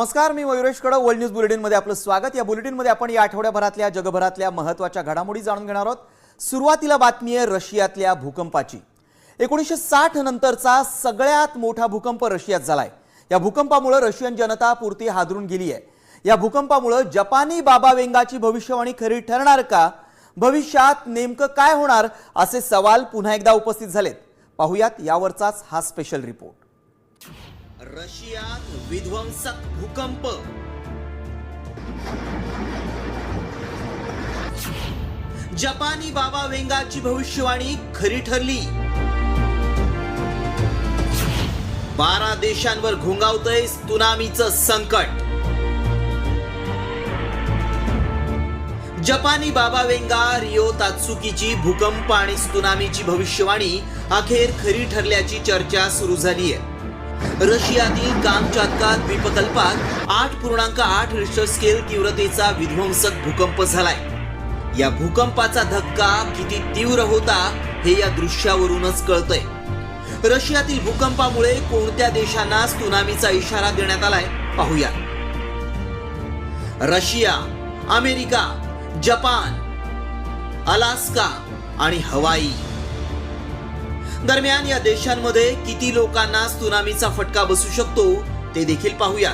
नमस्कार मी मयुरेश कडक. World news बुलेटिनमध्ये आपलं स्वागत. या बुलेटिनमध्ये आपण या आठवड्याभरातल्या जगभरातल्या महत्त्वाच्या घडामोडी जाणून घेणार आहोत. सुरुवातीला बातमी आहे रशियातल्या भूकंपाची. एकोणीसशे साठ नंतरचा सगळ्यात मोठा भूकंप रशियात झालाय. या भूकंपामुळे रशियन जनता पुरती हादरून गेली आहे. या भूकंपामुळे जपानी बाबा वेंगाची भविष्यवाणी खरी ठरणार का? भविष्यात नेमकं काय होणार? असे सवाल पुन्हा एकदा उपस्थित झालेत. पाहुयात यावरचाच हा स्पेशल रिपोर्ट रशियात विध्वंसक भूकंप. जपानी बाबा वेंगाची भविष्यवाणी खरी ठरली. बारा देशांवर घोंगावतंय सुनामीचं संकट. जपानी बाबा वेंगा रिओ तात्सुकीची भूकंप आणि सुनामीची भविष्यवाणी अखेर खरी ठरल्याची चर्चा सुरू झाली आहे रशियातील कामचातका द्वीपकल्पात आठ पूर्णांक आठ रिश्टर स्केल तीव्रतेचा विध्वंसक भूकंप झालाय. या भूकंपाचा धक्का किती तीव्र होता हे या दृश्यावरूनच कळतंय. रशियातील भूकंपामुळे कोणत्या देशांना सुनामीचा इशारा देण्यात आलाय? पाहूया. रशिया अमेरिका जपान अलास्का आणि हवाई. दरम्यान या देशांमध्ये किती लोकांना सुनामीचा फटका बसू शकतो ते देखील पाहूया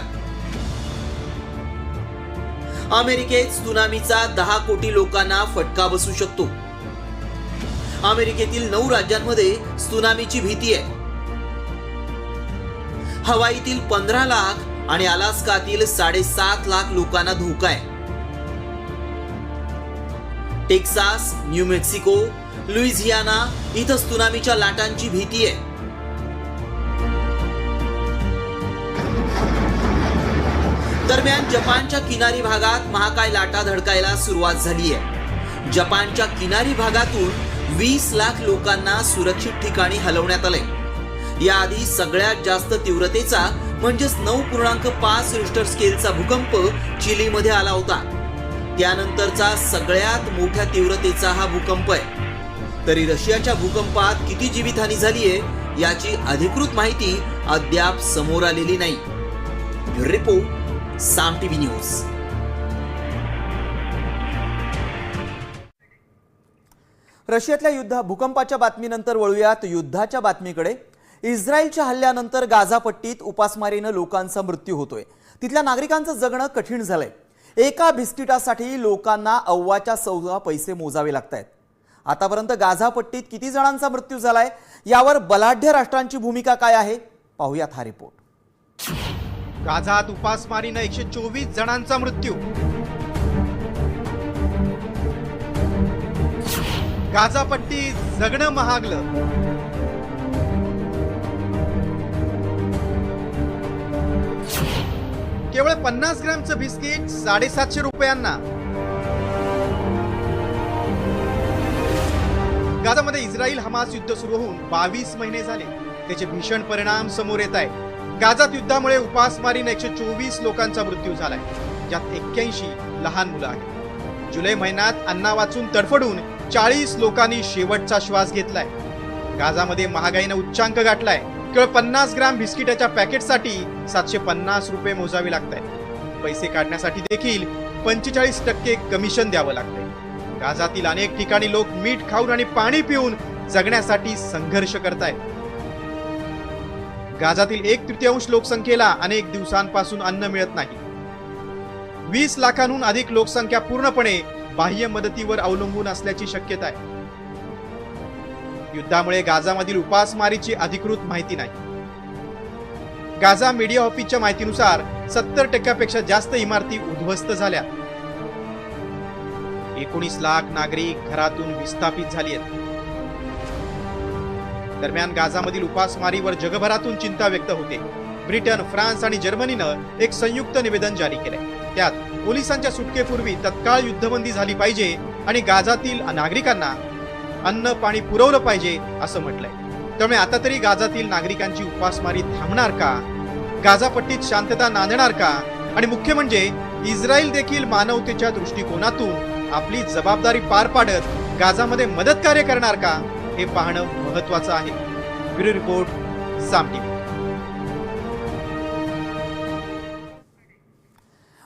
अमेरिकेत सुनामीचा दहा कोटी लोकांना फटका बसू शकतो. अमेरिकेतील नऊ राज्यांमध्ये सुनामीची भीती आहे. हवाईतील पंधरा लाख आणि अलास्कातील साडेसात लाख लोकांना धोका आहे. टेक्सास न्यू मेक्सिको लुईझियाना इथं सुनामीच्या लाटांची भीती आहे. दरम्यान जपानच्या किनारी भागात महाकाय लाटा धडकायला सुरुवात झाली आहे. जपानच्या किनारी भागातून वीस लाख लोकांना सुरक्षित ठिकाणी हलवण्यात आले याआधी सगळ्यात जास्त तीव्रतेचा म्हणजेच नऊ पूर्णांक पाच रिस्टर स्केलचा भूकंप चिलीमध्ये आला होता. त्यानंतरचा सगळ्यात मोठ्या तीव्रतेचा हा भूकंप आहे. तरी रशियाच्या भूकंपात किती जीवितहानी झालीये याची अधिकृत माहिती अद्याप समोर आलेली नाही. Report Saam TV news. रशियातल्या युद्ध भूकंपाच्या बातमीनंतर वळूयात युद्धाच्या बातमीकडे. इस्रायलच्या हल्ल्यानंतर गाझापट्टीत उपासमारीनं लोकांचा मृत्यू होतोय. तिथल्या नागरिकांचं जगणं कठीण झालंय. एका बिस्किटासाठी लोकांना अव्वाच्या सव्वा पैसे मोजावे लागत आहेत आतापर्यंत गाझापट्टीत किती जणांचा मृत्यू झालाय? यावर बलाढ्य राष्ट्रांची भूमिका काय आहे? पाहूयात हा रिपोर्ट. गाझात उपासमारीनं एकशे चोवीस जणांचा मृत्यू. गाझापट्टी जगणं महागलं. केवळ पन्नास ग्रॅमचं बिस्किट साडेसातशे रुपयांना. गाझामध्ये इस्रायल हमास युद्ध सुरू होऊन बावीस महिने झाले. त्याचे भीषण परिणाम समोर येत आहे गाझात युद्धामुळे उपासमारीने एकशे चोवीस लोकांचा मृत्यू झालाय. ज्यात एक्क्याऐंशी लहान मुलं आहेत. जुलै महिन्यात अन्ना वाचून तडफडून चाळीस लोकांनी शेवटचा श्वास घेतलाय. गाझामध्ये महागाईनं उच्चांक गाठलाय. केवळ पन्नास ग्राम बिस्किटाच्या पॅकेटसाठी सातशे पन्नास रुपये मोजावे लागत आहेत पैसे काढण्यासाठी देखील पंचेचाळीस टक्के कमिशन द्यावं लागतंय. गाजातील अनेक ठिकाणी लोक मीठ खाऊन आणि पाणी पिऊन जगण्यासाठी संघर्ष करतायत. गाजातील एक तृतीयांश लोकसंख्येला अनेक दिवसांपासून अन्न मिळत नाही. वीस लाखांहून अधिक लोकसंख्या पूर्णपणे बाह्य मदतीवर अवलंबून असल्याची शक्यता आहे. युद्धामुळे गाजामधील उपासमारीची अधिकृत माहिती नाही. गाजा मीडिया ऑफिसच्या माहितीनुसार सत्तर टक्क्यापेक्षा जास्त इमारती उद्ध्वस्त झाल्या. एकोणीस लाख नागरिक घरातून विस्थापित झाली आहेत. दरम्यान गाझामधील उपासमारीवर जगभरातून चिंता व्यक्त होते. ब्रिटन फ्रान्स आणि जर्मनीनं एक संयुक्त निवेदन जारी केलंय. त्यात पोलिसांच्या सुटकेपूर्वी तत्काळ युद्धबंदी झाली पाहिजे आणि गाझातील नागरिकांना अन्न पाणी पुरवलं पाहिजे असं म्हटलंय. त्यामुळे आता तरी गाझातील नागरिकांची उपासमारी थांबणार का? गाझापट्टीत शांतता नांदणार का? आणि मुख्य म्हणजे इस्रायल देखील मानवतेच्या दृष्टिकोनातून आपली जबाबदारी पार पाडत गाझामध्ये मदत कार्य करणार का हे पाहणं महत्वाचं आहे. Bureau report Saam TV.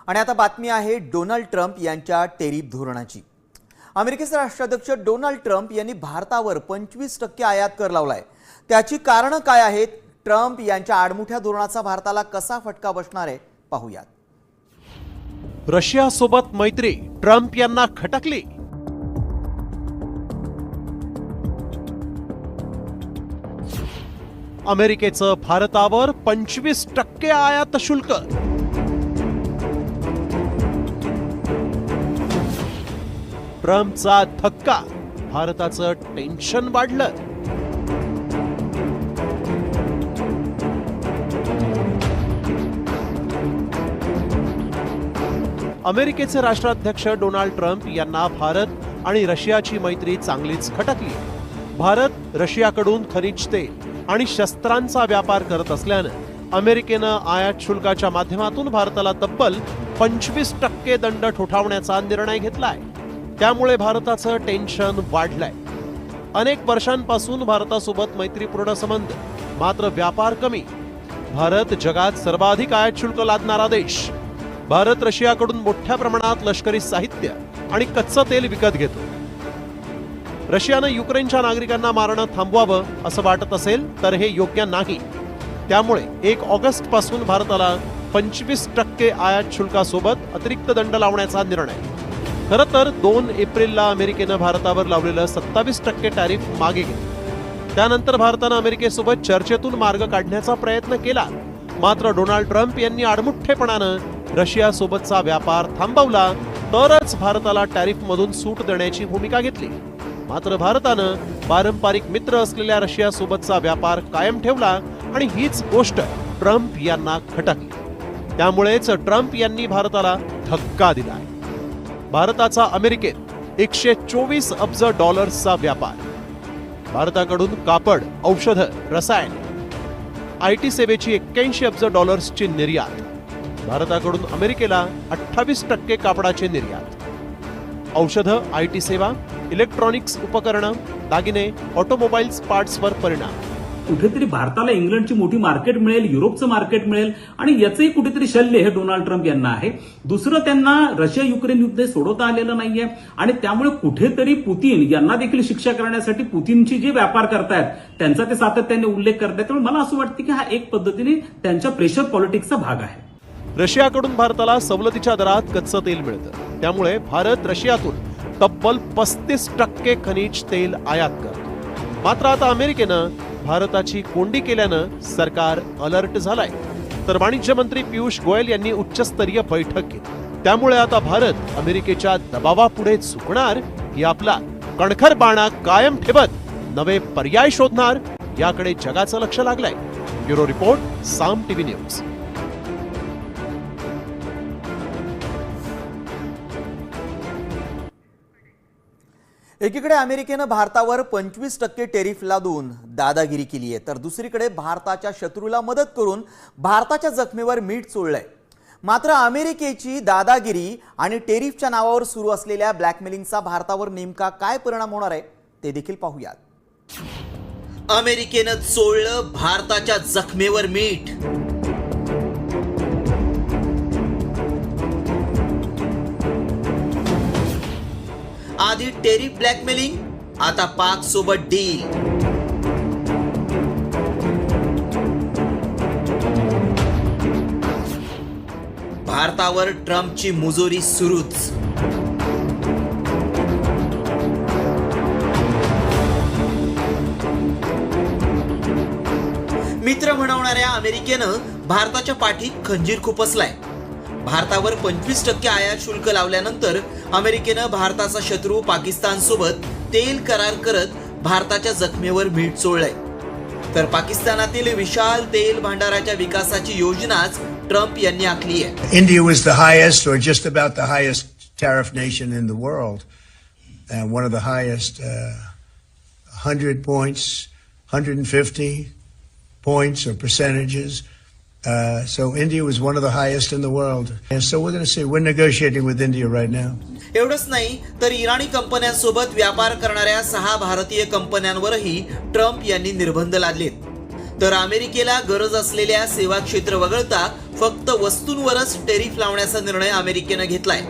आणि आता बातमी आहे डोनाल्ड ट्रम्प यांच्या टेरिफ धोरणाची. अमेरिकेचे राष्ट्राध्यक्ष डोनाल्ड ट्रम्प यांनी भारतावर पंचवीस टक्के आयात कर लावलाय. त्याची कारणं काय आहेत? ट्रम्प यांच्या आडमुठ्या धोरणाचा भारताला कसा फटका बसणार आहे? पाहूयात. रशियासोबत मैत्री ट्रम्प यांना खटकली. अमेरिकेचं भारतावर पंचवीस टक्के आयात शुल्क. ट्रम्पचा धक्का भारताचं टेन्शन वाढलं. अमेरिकेचे राष्ट्राध्यक्ष डोनाल्ड ट्रम्प यांना भारत आणि रशियाची मैत्री चांगलीच खटकली. भारत रशियाकडून खनिज तेल आणि शस्त्रांचा व्यापार करत असल्यानं अमेरिकेनं आयात शुल्काच्या माध्यमातून भारताला तब्बल पंचवीस टक्के दंड ठोठावण्याचा निर्णय घेतलाय. त्यामुळे भारताचं टेन्शन वाढलंय. अनेक वर्षांपासून भारतासोबत मैत्रीपूर्ण संबंध मात्र व्यापार कमी. भारत जगात सर्वाधिक आयात शुल्क लादणारा देश. भारत रशियाकडून मोठ्या प्रमाणात लष्करी साहित्य आणि कच्चं तेल विकत घेतो. रशियानं युक्रेनच्या नागरिकांना मारणं थांबवावं असं वाटत असेल तर हे योग्य नाही. त्यामुळे एक ऑगस्टपासून भारताला पंचवीस टक्के आयात शुल्कासोबत अतिरिक्त दंड लावण्याचा निर्णय. खरं तर दोन एप्रिलला अमेरिकेनं भारतावर लावलेलं सत्तावीस टक्के टॅरिफ मागे घेतलं. त्यानंतर भारतानं अमेरिकेसोबत चर्चेतून मार्ग काढण्याचा प्रयत्न केला. मात्र डोनाल्ड ट्रम्प यांनी आडमुठ्ठेपणानं रशियासोबतचा व्यापार थांबवला तरच भारताला टॅरिफमधून सूट देण्याची भूमिका घेतली. मात्र भारतानं पारंपरिक मित्र असलेल्या रशियासोबतचा व्यापार कायम ठेवला आणि हीच गोष्ट ट्रम्प यांना खटकली. त्यामुळेच ट्रम्प यांनी भारताला धक्का दिला. भारताचा अमेरिकेत एकशे चोवीस अब्ज डॉलर्सचा व्यापार. भारताकडून कापड औषधं रसायन. आय टी सेवेची एक्क्याऐंशी अब्ज डॉलर्सची निर्यात. भारताकडून अमेरिकेला अठ्ठावीस टक्के कापडाचे निर्यात. औषधं आय टी सेवा इलेक्ट्रॉनिक्स उपकरणं दागिने ऑटोमोबाईल्स पार्ट्सवर परिणाम. कुठेतरी भारताला इंग्लंडची मोठी मार्केट मिळेल युरोपचं मार्केट मिळेल आणि याचंही कुठेतरी शल्य हे डोनाल्ड ट्रम्प यांना आहे. दुसरं त्यांना रशिया युक्रेन युद्ध सोडवता आलेलं नाहीये आणि त्यामुळे कुठेतरी पुतीन यांना देखील शिक्षा करण्यासाठी पुतीनची जे व्यापार करतायत त्यांचा ते सातत्याने उल्लेख करतायत. त्यामुळे मला असं वाटतं की हा एक पद्धतीने त्यांच्या प्रेशर पॉलिटिक्सचा भाग आहे. रशियाकडून भारताला सवलतीच्या दरात कच्चं तेल मिळतं. त्यामुळे भारत रशियातून तब्बल पस्तीस टक्के खनिज तेल आयात करतो. मात्र आता अमेरिकेनं भारताची कोंडी केल्यानं सरकार अलर्ट झालाय. तर वाणिज्य मंत्री पियुष गोयल यांनी उच्चस्तरीय बैठक घेतली. त्यामुळे आता भारत अमेरिकेच्या दबावापुढे झुकणार ही आपला कणखर बाणा कायम ठेवत नवे पर्याय शोधणार याकडे जगाचं लक्ष लागलंय. Bureau report Saam TV news. एकीकडे अमेरिकेनं भारतावर पंचवीस टक्के टेरिफ लादून दादागिरी केली आहे तर दुसरीकडे भारताच्या शत्रूला मदत करून भारताच्या जखमेवर मीठ चोळलंय. मात्र अमेरिकेची दादागिरी आणि टेरिफच्या नावावर सुरू असलेल्या ब्लॅकमेलिंगचा भारतावर नेमका काय परिणाम होणार आहे ते देखील पाहूयात. अमेरिकेनं चोळलं भारताच्या जखमेवर मीठ. आधी टेरी ब्लॅकमेलिंग आता पाक सोबत डील. भारतावर ट्रम्पची मुजोरी सुरूच. मित्र म्हणवणाऱ्या अमेरिकेनं भारताच्या पाठीत खंजीर खुपसलाय. भारतावर पंचवीस टक्के आयात शुल्क लावल्यानंतर अमेरिकेनं भारताचा शत्रू पाकिस्तान सोबत तेल करार करत भारताच्या जखमेवर मीठ चोळलंय. तर पाकिस्तानातील विशाल तेल भांडाराच्या विकासाची योजनाच ट्रम्प यांनी आखली आहे. India the the highest, or just about the highest tariff nation in the world, and one of the highest, uh, 100 points, 150 points or percentages. Uh, so India was one of the highest in the world. And so we're going to see. We're negotiating with India right now. एवढंच नाही तर इराणी कंपन्यांसोबत व्यापार करणाऱ्या सहा भारतीय कंपन्यांवरही Trump यांनी निर्बंध लादलेत तर अमेरिकेला गरज असलेल्या सेवा क्षेत्र वगळता फक्त वस्तूंवरच टेरिफ लावण्याचा निर्णय अमेरिकेनं घेतलाय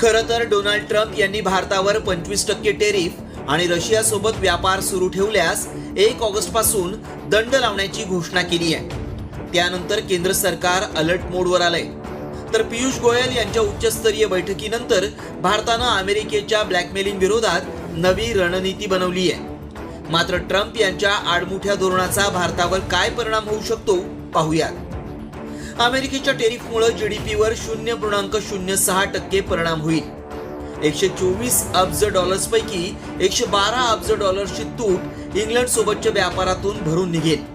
खरं तर डोनाल्ड ट्रम्प यांनी भारतावर पंचवीस टक्के टेरिफ आणि रशियासोबत व्यापार सुरू ठेवल्यास एक ऑगस्टपासून दंड लावण्याची घोषणा केली आहे त्यानंतर केंद्र सरकार अलर्ट मोडवर आलंय. तर पियुष गोयल यांच्या उच्चस्तरीय बैठकीनंतर भारतानं अमेरिकेच्या ब्लॅकमेलिंग विरोधात नवी रणनीती बनवली आहे. मात्र ट्रम्प यांच्या आडमुठ्या धोरणाचा भारतावर काय परिणाम होऊ शकतो पाहूयात. अमेरिकेच्या टेरिफमुळे पीवर शून्य पूर्णांक शून्य सहा टक्के परिणाम होईल. एकशे चोवीस अब्ज डॉलर्सपैकी एकशे बारा अब्ज डॉलर्सची तूट इंग्लंड सोबतच्या व्यापारातून भरून निघेल.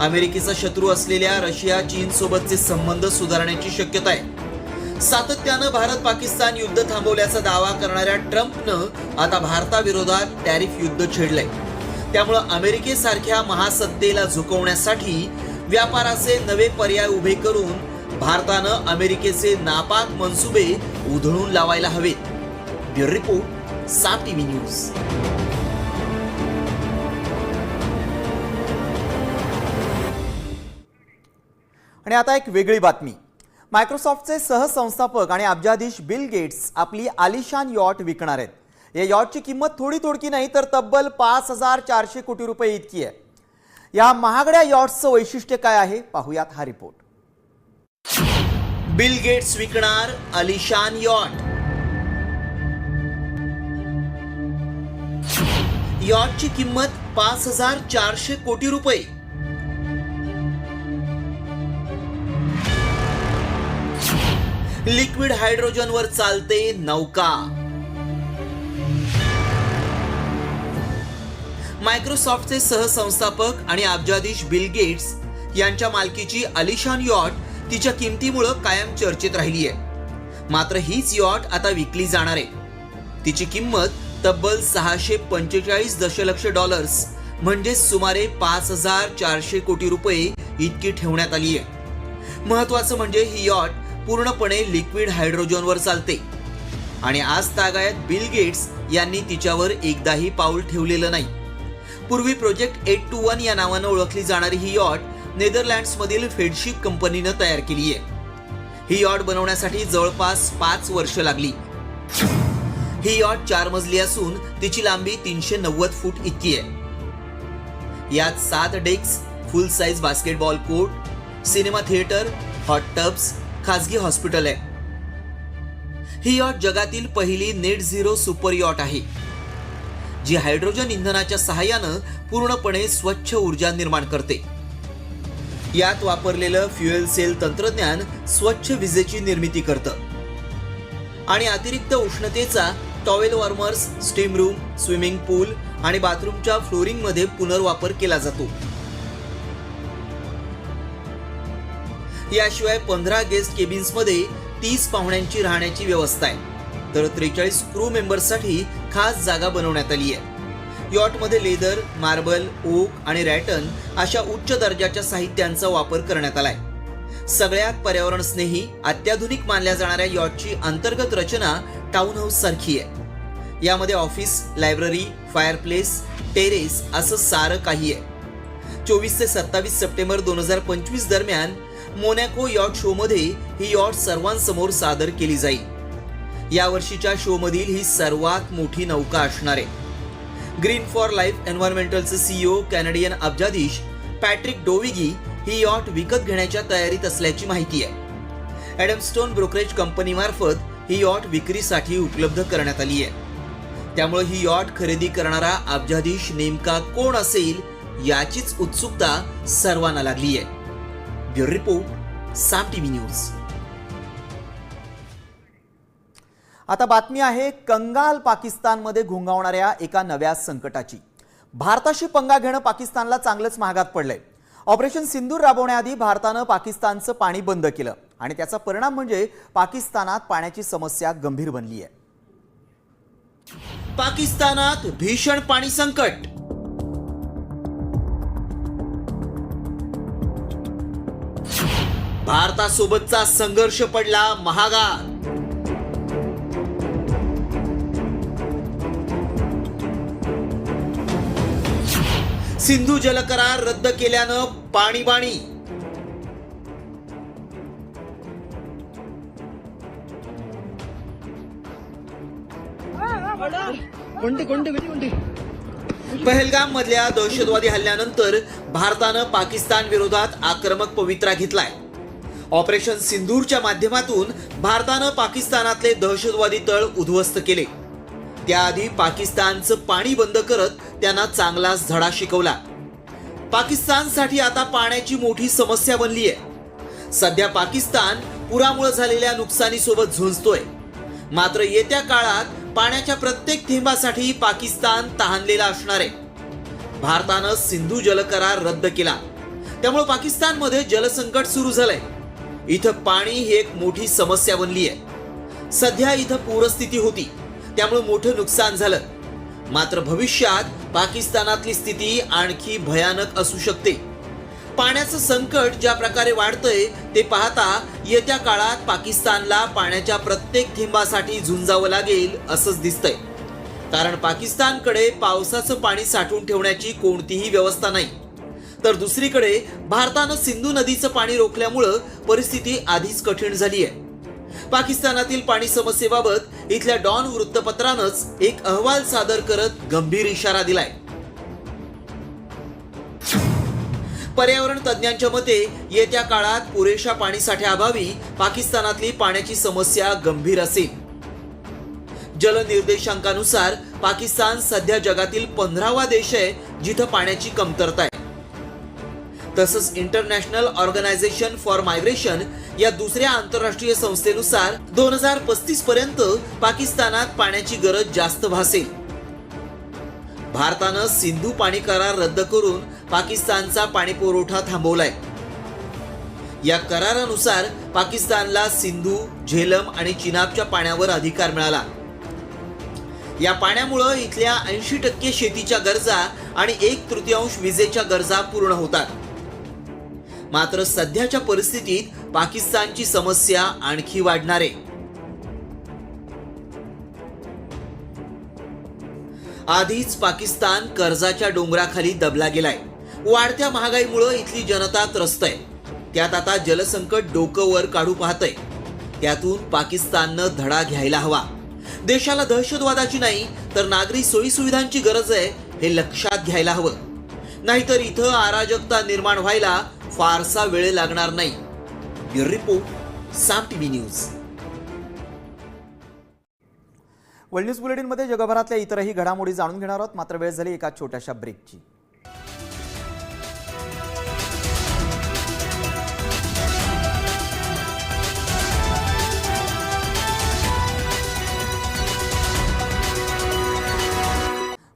अमेरिकेचा शत्रू असलेल्या रशिया चीन सोबतचे संबंध सुधारण्याची शक्यता आहे. सातत्यानं भारत पाकिस्तान युद्ध थांबवल्याचा दावा करणाऱ्या ट्रम्पनं आता भारताविरोधात टॅरिफ युद्ध छेडलंय. त्यामुळं अमेरिकेसारख्या महासत्तेला झुकवण्यासाठी व्यापाराचे नवे पर्याय उभे करून भारतानं अमेरिकेचे नापाक मनसुबे उधळून लावायला हवेत. Bureau report Saam TV news. आणि आता एक वेगळी बातमी. मायक्रोसॉफ्टचे सहसंस्थापक आणि अब्जाधीश बिल गेट्स आपली आलिशान यॉट विकणार आहेत. या यॉटची किंमत थोडी थोडकी नाही तर तब्बल पाच हजार चारशे कोटी रुपये इतकी आहे. या महागड्या यॉट्सचं वैशिष्ट्य काय आहे? पाहूयात हा रिपोर्ट. बिल गेट्स विकणार अलिशान यॉट. यॉटची किंमत पाच हजार चारशे कोटी रुपये. लिक्विड हायड्रोजनवर चालते नौका. मायक्रोसॉफ्टचे सहसंस्थापक आणि अब्जाधीश बिल गेट्स यांच्या मालकीची अलिशान यॉट तिच्या किमतीमुळं कायम चर्चेत राहिली आहे मात्र हीच यॉट आता विकली जाणार आहे. तिची किंमत तब्बल सहाशे पंचेचाळीस दशलक्ष डॉलर्स म्हणजे सुमारे पाच हजार चारशे कोटी रुपये इतकी ठेवण्यात आली आहे महत्वाचं म्हणजे ही यॉट पूर्णपणे लिक्विड हायड्रोजनवर चालते. आणि आज तागायत बिल गेट्स यांनी तिच्यावर एकदाही पाऊल ठेवलेलं नाही. पूर्वी प्रोजेक्ट एट टू वन या नावानं ओळखली जाणारी ही यॉट नेदरलँड्समधील फेडशिप कंपनीनं तयार केली आहे. ही यॉट बनवण्यासाठी जवळपास पाच वर्ष लागली. ही यॉट चार मजली असून तिची लांबी तीनशे नव्वद फूट इतकी आहे. यात सात decks full size basketball court cinema theatre hot tubs खासगी हॉस्पिटल आहे. ही यॉट जगातील पहिली नेट झिरो सुपर यॉट आहे जी हायड्रोजन इंधनाच्या सहाय्यानं पूर्णपणे स्वच्छ ऊर्जा निर्माण करते. यात वापरलेलं फ्युएल सेल तंत्रज्ञान स्वच्छ विजेची निर्मिती करतं. आणि अतिरिक्त उष्णतेचा towel warmers steam room swimming pool आणि बाथरूमच्या फ्लोरिंगमध्ये पुनर्वापर केला जातो. याशिवाय पंधरा गेस्ट केबिन्समध्ये तीस पाहुण्यांची राहण्याची व्यवस्था आहे. तर त्रेचाळीस क्रू मेंबर्ससाठी खास जागा बनवण्यात आली आहे. यॉटमध्ये लेदर मार्बल ओक आणि रॅटन अशा उच्च दर्जाच्या साहित्यांचा वापर करण्यात आलाय. सगळ्यात पर्यावरण स्नेही अत्याधुनिक मानल्या जाणाऱ्या यॉटची अंतर्गत रचना टाउन हाऊस सारखी आहे. यामध्ये ऑफिस लायब्ररी फायरप्लेस टेरेस असं सारं काही आहे. चोवीस ते सत्तावीस सप्टेंबर दोन हजार पंचवीस दरम्यान मोनॅको यॉट शो मध्ये ही यॉट सर्वांसमोर सादर केली जाईल. या वर्षीच्या शो मधील ही सर्वात मोठी नौका असणार आहे. ग्रीन फॉर लाईफ एन्व्हायरमेंटलचे सीईओ कॅनडियन अब्जाधीश पॅट्रिक डोविगी ही यॉट विकत घेण्याच्या तयारीत असल्याची माहिती आहे. ॲडमस्टोन ब्रोकरेज कंपनीमार्फत ही यॉट विक्रीसाठी उपलब्ध करण्यात आली आहे. त्यामुळे ही यॉट खरेदी करणारा अब्जाधीश नेमका कोण असेल याचीच उत्सुकता सर्वांना लागली आहे. Bureau report Saam TV news आता बातमी आहे कंगाल पाकिस्तानमध्ये घुंगावणाऱ्या एका नव्या संकटाची. भारताशी पंगा घेणं पाकिस्तानला चांगलंच महागात पडलंय. ऑपरेशन सिंदूर राबवण्याआधी भारतानं पाकिस्तानचं पाणी बंद केलं. आणि त्याचा परिणाम म्हणजे पाकिस्तानात पाण्याची समस्या गंभीर बनली आहे पाकिस्तानात भीषण पाणी संकट. भारतासोबतचा संघर्ष पडला महागात. सिंधू जलकरार रद्द केल्यानं पाणीबाणी. पहलगाम मधल्या दहशतवादी हल्ल्यानंतर भारतानं पाकिस्तान विरोधात आक्रमक पवित्रा घेतलाय. ऑपरेशन सिंदूरच्या माध्यमातून भारतानं पाकिस्तानातले दहशतवादी तळ उद्ध्वस्त केले. त्याआधी पाकिस्तानचं पाणी बंद करत त्यांना चांगलाच धडा शिकवला. पाकिस्तानसाठी आता पाण्याची मोठी समस्या बनली आहे सध्या पाकिस्तान पुरामुळे झालेल्या नुकसानीसोबत झुंजतोय. मात्र येत्या काळात पाण्याच्या प्रत्येक थेंबासाठी पाकिस्तान तहानलेला असणार आहे. भारतानं सिंधू जलकरार रद्द केला. त्यामुळे पाकिस्तानमध्ये जलसंकट सुरू झालंय. इथं पाणी ही एक मोठी समस्या बनली आहे. सध्या इथं पूरस्थिती होती. त्यामुळे मोठं नुकसान झालं. मात्र भविष्यात पाकिस्तानातली स्थिती आणखी भयानक असू शकते. पाण्याचं संकट ज्या प्रकारे वाढतंय ते पाहता येत्या काळात पाकिस्तानला पाण्याच्या प्रत्येक थेंबासाठी झुंजावं लागेल असंच दिसतंय. कारण पाकिस्तानकडे पावसाचं पाणी साठवून ठेवण्याची कोणतीही व्यवस्था नाही. तर दुसरीकडे भारतानं सिंधू नदीचं पाणी रोखल्यामुळं परिस्थिती आधीच कठीण झाली आहे पाकिस्तानातील पाणी समस्येबाबत इथल्या डॉन वृत्तपत्रानंच एक अहवाल सादर करत गंभीर इशारा दिलाय. पर्यावरण तज्ज्ञांच्या मते येत्या काळात पुरेशा पाणीसाठ्याअभावी पाकिस्तानातली पाण्याची समस्या गंभीर असेल. जलनिर्देशांकानुसार पाकिस्तान सध्या जगातील पंधरावा देश आहे जिथं पाण्याची कमतरता आहे. तसंच इंटरनॅशनल ऑर्गनायझेशन फॉर मायग्रेशन या दुसऱ्या आंतरराष्ट्रीय संस्थेनुसार दोन हजार पस्तीस पर्यंत पाकिस्तानात पाण्याची गरज जास्त भासेल. भारतानं सिंधू पाणी करार रद्द करून पाकिस्तानचा पाणी पुरवठा थांबवलाय. या करारानुसार पाकिस्तानला सिंधू झेलम आणि चिनाबच्या पाण्यावर अधिकार मिळाला. या पाण्यामुळं इथल्या ऐंशी टक्के शेतीच्या गरजा आणि एक तृतीयांश विजेच्या गरजा पूर्ण होतात. मात्र सध्याच्या परिस्थितीत पाकिस्तानची समस्या आणखी वाढणार आहे. आधीच पाकिस्तान कर्जाच्या डोंगराखाली दबला गेलाय. वाढत्या महागाईमुळे इथली जनता त्रस्त आहे. त्यात आता जलसंकट डोकं वर काढू पाहतंय. त्यातून पाकिस्ताननं धडा घ्यायला हवा. देशाला दहशतवादाची नाही तर नागरी सोयीसुविधांची गरज आहे हे लक्षात घ्यायला हवं. नाहीतर इथं अराजकता निर्माण व्हायला फारसा वेळ लागणार नाही. Report Saam TV news. World news बुलेटिनमध्ये जगभरातल्या इतरही घडामोडी जाणून घेणार आहोत. मात्र वेळ झाली एका छोट्याशा ब्रेकची.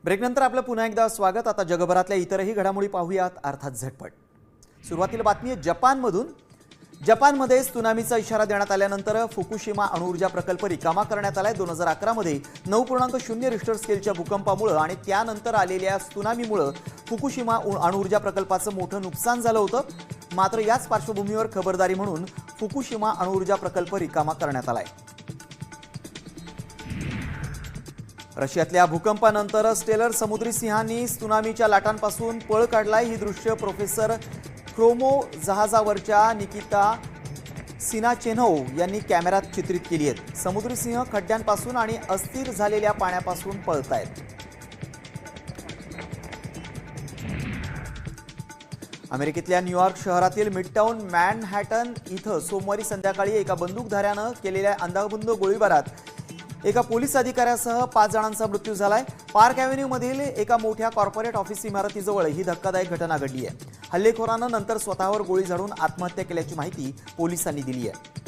ब्रेकनंतर आपलं पुन्हा एकदा स्वागत. आता जगभरातल्या इतरही घडामोडी पाहूयात. अर्थात झटपट. सुरुवातीला बातमी आहे जपानमधून. जपानमध्ये सुनामीचा इशारा देण्यात आल्यानंतर फुकुशिमा अणुऊर्जा प्रकल्प रिकामा करण्यात आलाय. दोन हजार अकरामध्ये नऊ पूर्णांक शून्य रिस्टर स्केलच्या भूकंपामुळं आणि त्यानंतर आलेल्या सुनामीमुळं फुकुशिमा अणुऊर्जा प्रकल्पाचं मोठं नुकसान झालं होतं. मात्र याच पार्श्वभूमीवर खबरदारी म्हणून फुकुशिमा अणुऊर्जा प्रकल्प रिकामा करण्यात आलाय. रशियातल्या भूकंपानंतर स्टेलर समुद्री सिंहांनी सुनामीच्या लाटांपासून पळ काढलाय. ही दृश्य प्रोफेसर क्रोमो जहाजावरच्या निकिता सिनाचेनव यांनी कॅमेऱ्यात चित्रित केली आहेत. समुद्री सिंह खड्ड्यांपासून आणि अस्थिर झालेल्या पाण्यापासून पळतायत. अमेरिकेतल्या न्यूयॉर्क शहरातील मिडटाऊन मॅनहॅटन इथं सोमवारी संध्याकाळी एका बंदूकधाऱ्यानं केलेल्या अंदाबुंद गोळीबारात एका पोलीस अधिकाऱ्यासह पाच जणांचा मृत्यू झालाय. पार्क अव्हेन्यू मधील एका मोठ्या कॉर्पोरेट ऑफिस इमारतीजवळ ही धक्कादायक घटना घडली आहे. हल्लेखोरानं नंतर स्वतःवर गोळी झाडून आत्महत्या केल्याची माहिती पोलिसांनी दिली आहे.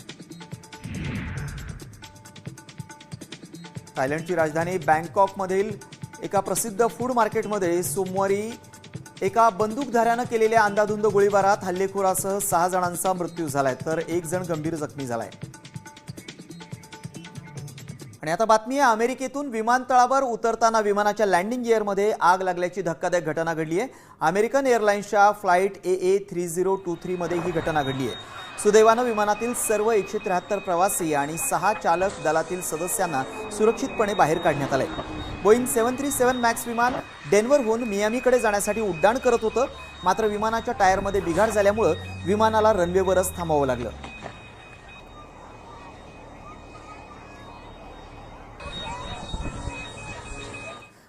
थायलंडची राजधानी बँकॉकमधील एका प्रसिद्ध फूड मार्केटमध्ये सोमवारी एका बंदूकधाऱ्यानं केलेल्या अंदाधुंद गोळीबारात हल्लेखोरासह सहा जणांचा मृत्यू झालाय. तर एक जण गंभीर जखमी झालाय. आणि आता बातमी आहे अमेरिकेतून विमानतळावर उतरताना विमानाच्या लँडिंग गिअरमध्ये आग लागल्याची धक्कादायक घटना घडली आहे. American एअरलाइन्सच्या flight A A three zero two थ्रीमध्ये ही घटना घडली आहे. सुदैवानं विमानातील सर्व एकशे त्र्याहत्तर प्रवासी आणि सहा चालक दलातील सदस्यांना सुरक्षितपणे बाहेर काढण्यात आले Boeing seven three seven max विमान डेन्व्हरहून मियामीकडे जाण्यासाठी उड्डाण करत होतं. मात्र विमानाच्या टायरमध्ये बिघाड झाल्यामुळं विमानाला रनवेवरच थांबावं लागलं.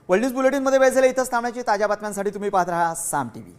वर्ल्ड न्यूज बुलेटिनमध्ये वेळ झाला इथंच थांबण्याची ताज्या बातम्यांसाठी तुम्ही पाहत राहा साम टीव्ही.